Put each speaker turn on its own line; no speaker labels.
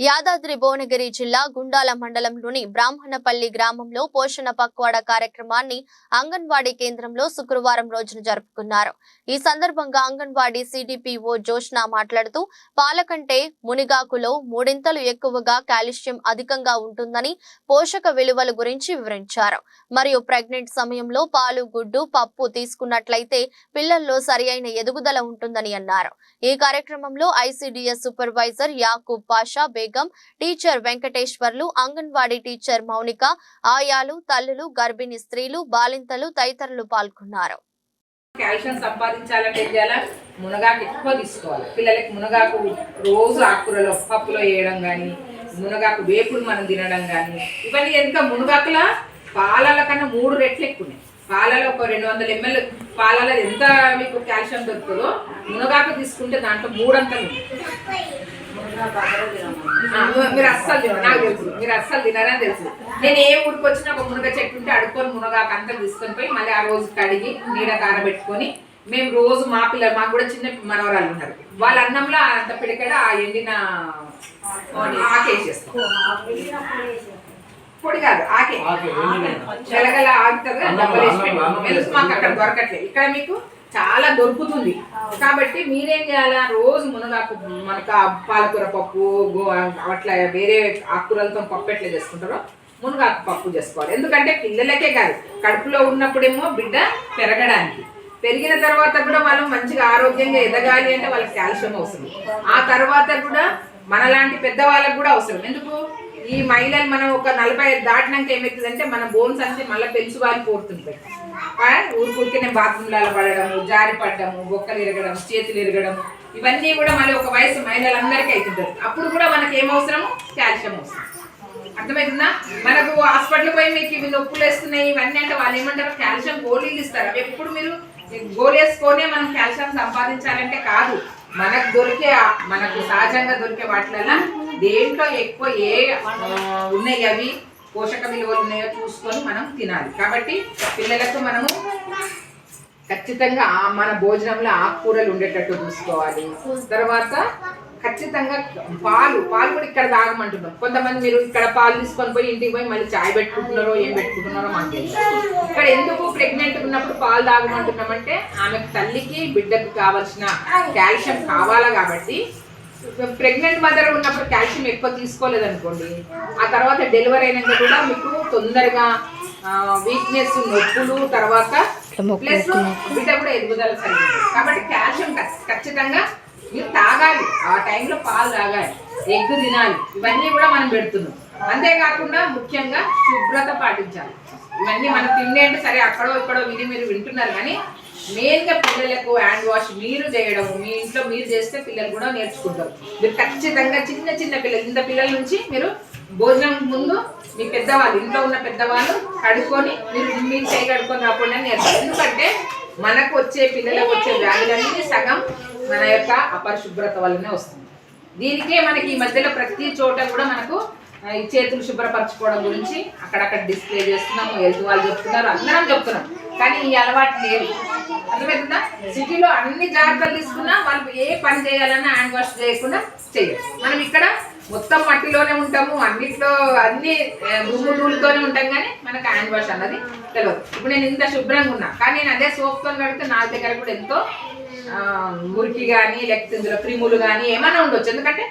యాదాద్రి భువనగిరి జిల్లా గుండాల మండలంలోని బ్రాహ్మణపల్లి గ్రామంలో పోషణ పక్వాడ కార్యక్రమాన్ని అంగన్వాడీ కేంద్రంలో శుక్రవారం రోజున జరుపుకున్నారు. ఈ సందర్భంగా అంగన్వాడీ సిడిపిఓ జోష్న మాట్లాడుతూ పాల కంటే మునిగాకులో మూడింతలు ఎక్కువగా కాల్షియం అధికంగా ఉంటుందని పోషక విలువల గురించి వివరించారు. మరియు ప్రెగ్నెంట్ సమయంలో పాలు గుడ్డు పప్పు తీసుకున్నట్లయితే పిల్లల్లో సరియైన ఎదుగుదల ఉంటుందని అన్నారు. ఈ కార్యక్రమంలో ICDS supervisor Yakub Pasha Begum teacher Venkateswarlu anganwadi teacher Mounika ఆయాలు తల్లులు గర్భిణీ స్త్రీలు బాలింతలు తదితరులు పాల్గొన్నారు.
కాల్షియం సంపాదించాలంటే ఏం చేయాలా? మునగాకు ఎక్కువ తీసుకోవాలి. పిల్లలకి మునగాకు రోజు ఆకుకూరలో పప్పులో వేయడం కానీ మునగాకు వేపులు మనం తినడం కానీ ఇవన్నీ ఎంత మునగాకుల? పాలల కన్నా మూడు రెట్లు ఎక్కువ పాలలో ఒక రెండు వందల ఎంఎల్ పాలలో ఎంత మీకు కాల్షియం దొరుకుతుందో మునగాకు తీసుకుంటే దాంట్లో మూడంతలు మీరు అస్సలు తినరు నాకు తెలుసు మీరు అస్సలు తినరని తెలుసు నేను ఏ ఊరికి వచ్చినా ఒక మునగ చెట్టు ఉంటే అడుక్కొని మునగాకు అంతా తీసుకొని పోయి మళ్ళీ ఆ రోజు కడిగి నీడ కారబెట్టుకొని మేము రోజు మా పిల్లలు మాకు కూడా చిన్న మనవరాలు ఉన్నారు వాళ్ళ అన్నంలో అంత పిడికడ ఆ ఎండిన ఆకేసేస్తాం పొడి కాదు ఆకే వెలగల ఆగుతుంది మాకు అక్కడ దొరకట్లేదు. ఇక్కడ మీకు చాలా దొరుకుతుంది. కాబట్టి మీరేం చేయాలా? రోజు మునగాకు మనకు పాలకూర పప్పు గో- అట్లా వేరే ఆకుకూరలతో పప్పు ఎట్లా చేసుకుంటారో మునగాకు పప్పు చేసుకోవాలి. ఎందుకంటే పిల్లలకే కాదు కడుపులో ఉన్నప్పుడేమో బిడ్డ పెరగడానికి. పెరిగిన తర్వాత కూడా వాళ్ళు మంచిగా ఆరోగ్యంగా ఎదగాలి అంటే వాళ్ళకి కాల్షియం అవసరం. ఆ తర్వాత కూడా మనలాంటి పెద్దవాళ్ళకు కూడా అవసరం. ఎందుకు? ఈ మహిళలు మనం ఒక నలభై ఐదు దాటినాక ఏమవుతుందంటే మన బోన్స్ అంతే మళ్ళీ పెంచు వాళ్ళు పోతుంటాయి ఊరికూరికనే బాత్రూమ్లలో పడడము జారి పడ్డము బొక్కలు ఎరగడం చేతులు ఎరగడం ఇవన్నీ కూడా మళ్ళీ ఒక వయసు మహిళలందరికీ అవుతుంటారు అప్పుడు కూడా మనకి ఏం అవసరము? కాల్షియం అవసరం. అర్థమవుతుందా మనకు హాస్పిటల్ పోయి మీకు ఇవి నొప్పులు వేస్తున్నాయి ఇవన్నీ అంటే వాళ్ళు ఏమంటారు? కాల్షియం గోళీలు ఇస్తారు. అవి ఎప్పుడు మీరు గోళీ వేసుకొనే మనం కాల్షియం సంపాదించాలంటే కాదు. మనకు దొరికే మనకు సహజంగా దొరికే వాటిలలో దేంట్లో ఎక్కువ ఏ ఉన్నాయి అవి? పోషక విలువలు ఉన్నాయో చూసుకొని మనం తినాలి. కాబట్టి పిల్లలకు మనము ఖచ్చితంగా మన భోజనంలో ఆకుకూరలు ఉండేటట్టు చూసుకోవాలి. తర్వాత ఖచ్చితంగా పాలు పాలు కూడా ఇక్కడ తాగమంటున్నాం. కొంతమంది మీరు ఇక్కడ పాలు తీసుకొని పోయి ఇంటికి పోయి మళ్ళీ చాయ్ పెట్టుకుంటున్నారో ఏం పెట్టుకుంటున్నారో మాకు ఇక్కడ ఎందుకు ప్రెగ్నెంట్ ఉన్నప్పుడు పాలు తాగమంటున్నామంటే ఆమె తల్లికి బిడ్డకు కావాల్సిన కాల్షియం కావాలా కాబట్టి ప్రెగ్నెంట్ మదర్ ఉన్నప్పుడు కాల్షియం ఎక్కువ తీసుకోలేదు అనుకోండి ఆ తర్వాత డెలివరీ అయినాక కూడా మీకు తొందరగా వీక్నెస్ నొప్పులు తర్వాత ప్లస్ బిడ్డ కూడా ఎదుగుదల సరిగ్గా కాబట్టి కాల్షియం ఖచ్- ఖచ్చితంగా మీరు తాగాలి. ఆ టైంలో పాలు తాగాలి. ఎగ్ తినాలి. ఇవన్నీ కూడా మనం పెడుతున్నాం. అంతేకాకుండా ముఖ్యంగా శుభ్రత పాటించాలి. ఇవన్నీ మనం తిండి అంటే సరే అక్కడో ఇక్కడో విని మీరు వింటున్నారు కానీ మెయిన్గా పిల్లలకు హ్యాండ్ వాష్ మీరు చేయడం మీ ఇంట్లో మీరు చేస్తే పిల్లలు కూడా నేర్చుకుంటారు. మీరు ఖచ్చితంగా చిన్న చిన్న పిల్లలు ఇంత పిల్లల నుంచి మీరు భోజనం ముందు మీ పెద్దవాళ్ళు ఇంట్లో ఉన్న పెద్దవాళ్ళు కడుక్కొని మీరు మీరు చేయి కడుక్కొని రాకుండా నేర్చుకోండి. ఎందుకంటే మనకు వచ్చే పిల్లలకు వచ్చే వ్యాధులన్నీ సగం మన యొక్క అపరిశుభ్రత వల్లనే వస్తుంది. దీనికే మనకి ఈ మధ్యలో ప్రతి చోట కూడా మనకు ఈ చేతులు శుభ్రపరచుకోవడం గురించి అక్కడక్కడ డిస్ప్లే చేస్తున్నాము హెల్త్ వాళ్ళు చెప్తున్నారు అందరం చెప్తున్నాం. కానీ ఈ అలవాటు లేదు. అర్థమవుతుందా సిటీలో అన్ని జాగ్రత్తలు తీసుకున్నా వాళ్ళు ఏ పని చేయాలన్నా హ్యాండ్ వాష్ చేయకుండా చేయరు. మనం ఇక్కడ మొత్తం మట్టిలోనే ఉంటాము అన్నిట్లో అన్ని ఆ, ఉంటాం కానీ మనకు హ్యాండ్ వాష్ అన్నది తెలియదు ఇప్పుడు నేను ఇంత శుభ్రంగా ఉన్నా కానీ నేను అదే సోప్తో కడితే నా దగ్గర కూడా ఎంతో మురికి కానీ లేకపోతే ఇందులో క్రిములు కానీ ఏమైనా ఉండొచ్చు. ఎందుకంటే